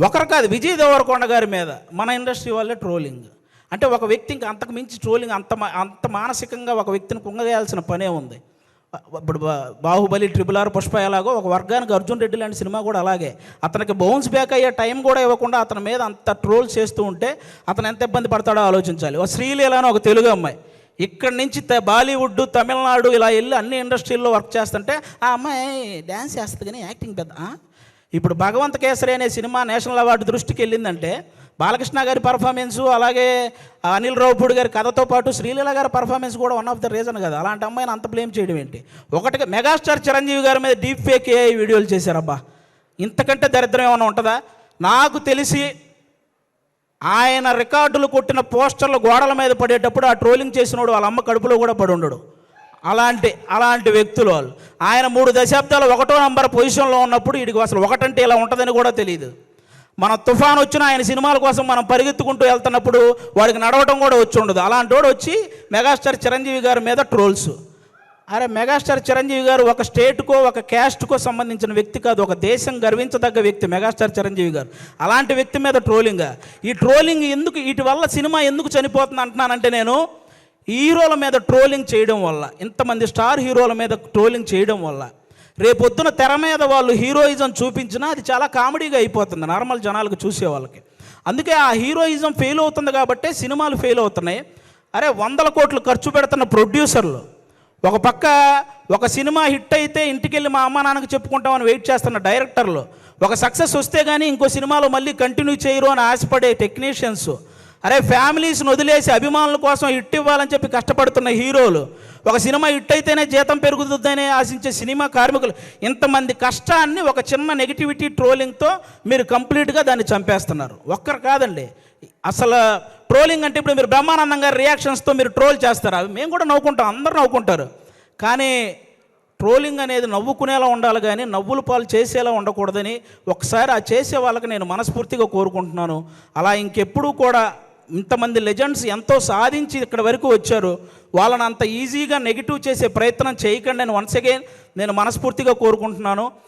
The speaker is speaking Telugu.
ఒకరు కాదు విజయ్ దేవరకొండ గారి మీద మన ఇండస్ట్రీ వాళ్ళే ట్రోలింగ్. అంటే ఒక వ్యక్తి ఇంకా అంతకు మించి ట్రోలింగ్ అంత అంత మానసికంగా ఒక వ్యక్తిని కుంగవేయాల్సిన పనే ఉంది. ఇప్పుడు బా- బాహుబలి ట్రిపుల్ ఆర్ పుష్ప ఎలాగో ఒక వర్గానికి అర్జున్ రెడ్డి లాంటి సినిమా కూడా అలాగే. అతనికి బౌన్స్ బ్యాక్ అయ్యే టైం కూడా ఇవ్వకుండా అతని మీద అంత ట్రోల్ చేస్తూ ఉంటే అతను ఎంత ఇబ్బంది పడతాడో ఆలోచించాలి. ఒక శ్రీలీల అని ఒక తెలుగు అమ్మాయి. ఇక్కడి నుంచి బాలీవుడ్ తమిళనాడు ఇలా వెళ్ళి అన్ని ఇండస్ట్రీల్లో వర్క్ చేస్తుంటే ఆ అమ్మాయి డ్యాన్స్ చేస్తుంది కానీ యాక్టింగ్ పెద్ద ఇప్పుడు భగవంత కేసరి అనే సినిమా నేషనల్ అవార్డు దృష్టికి వెళ్ళిందంటే బాలకృష్ణ గారి పర్ఫార్మెన్సు అలాగే అనిల్ రావుపూడి గారి కథతో పాటు శ్రీలీల గారి పర్ఫార్మెన్స్ కూడా వన్ ఆఫ్ ద రీజన్ కదా. అలాంటి అమ్మాయిని అంత బ్లేమ్ చేయడం ఏంటి? ఒకటిగా మెగాస్టార్ చిరంజీవి గారి మీద డీప్ ఫేక్ ఏ వీడియోలు చేశారబ్బా. ఇంతకంటే దరిద్రం ఏమైనా ఉంటుందా? నాకు తెలిసి ఆయన రికార్డులు కొట్టిన పోస్టర్లు గోడల మీద పడేటప్పుడు ఆ ట్రోలింగ్ చేసినోడు వాళ్ళ అమ్మ కడుపులో కూడా పడి ఉండడు. అలాంటి అలాంటి వ్యక్తులు వాళ్ళు. ఆయన మూడు దశాబ్దాలు ఒకటో నంబర్ పొజిషన్లో ఉన్నప్పుడు వీడికి అసలు ఒకటంటే ఇలా ఉంటుందని కూడా తెలియదు మన తుఫాన్ వచ్చిన ఆయన సినిమాల కోసం మనం పరిగెత్తుకుంటూ వెళ్తున్నప్పుడు వాడికి నడవటం కూడా వచ్చి ఉండదు. అలాంటి వాడు వచ్చి మెగాస్టార్ చిరంజీవి గారి మీద ట్రోల్స్. అరే మెగాస్టార్ చిరంజీవి గారు ఒక స్టేట్కో ఒక క్యాస్ట్కో సంబంధించిన వ్యక్తి కాదు. ఒక దేశం గర్వించదగ్గ వ్యక్తి మెగాస్టార్ చిరంజీవి గారు. అలాంటి వ్యక్తి మీద ట్రోలింగ్. ఈ ట్రోలింగ్ ఎందుకు వీటి వల్ల సినిమా ఎందుకు చనిపోతుంది అంటున్నానంటే నేను హీరోల మీద ట్రోలింగ్ చేయడం వల్ల ఇంతమంది స్టార్ హీరోల మీద ట్రోలింగ్ చేయడం వల్ల రేపొద్దున తెర మీద వాళ్ళు హీరోయిజం చూపించినా అది చాలా కామెడీగా అయిపోతుంది నార్మల్ జనాలకు చూసే వాళ్ళకి. అందుకే ఆ హీరోయిజం ఫెయిల్ అవుతుంది కాబట్టే సినిమాలు ఫెయిల్ అవుతున్నాయి. అరే వందల కోట్లు ఖర్చు పెడుతున్న ప్రొడ్యూసర్లు ఒక పక్క ఒక సినిమా హిట్ అయితే ఇంటికెళ్ళి మా అమ్మ నాన్నకి చెప్పుకుంటామని వెయిట్ చేస్తున్న డైరెక్టర్లు ఒక సక్సెస్ వస్తే కానీ ఇంకో సినిమాలో మళ్ళీ కంటిన్యూ చేయరు అని ఆశపడే టెక్నీషియన్స్ అరే ఫ్యామిలీస్ని వదిలేసి అభిమానుల కోసం హిట్ ఇవ్వాలని చెప్పి కష్టపడుతున్న హీరోలు ఒక సినిమా ఇట్టయితేనే అయితేనే జీతం పెరుగుతుందని ఆశించే సినిమా కార్మికులు ఇంతమంది కష్టాన్ని ఒక చిన్న నెగిటివిటీ ట్రోలింగ్తో మీరు కంప్లీట్గా దాన్ని చంపేస్తున్నారు. ఒక్కరు కాదండి. అసలు ట్రోలింగ్ అంటే ఇప్పుడు మీరు బ్రహ్మానందం గారి రియాక్షన్స్తో మీరు ట్రోల్ చేస్తారు? అవి మేము కూడా నవ్వుకుంటాం అందరూ నవ్వుకుంటారు. కానీ ట్రోలింగ్ అనేది నవ్వుకునేలా ఉండాలి కానీ నవ్వుల పాలు చేసేలా ఉండకూడదని ఒకసారి ఆ చేసే వాళ్ళకి నేను మనస్ఫూర్తిగా కోరుకుంటున్నాను. అలా ఇంకెప్పుడూ కూడా ఇంతమంది లెజెండ్స్ ఎంతో సాధించి ఇక్కడ వరకు వచ్చారు. వాళ్ళని అంత ఈజీగా నెగిటివ్ చేసే ప్రయత్నం చేయకండి అని వన్స్ అగైన్ నేను మనస్ఫూర్తిగా కోరుకుంటున్నాను.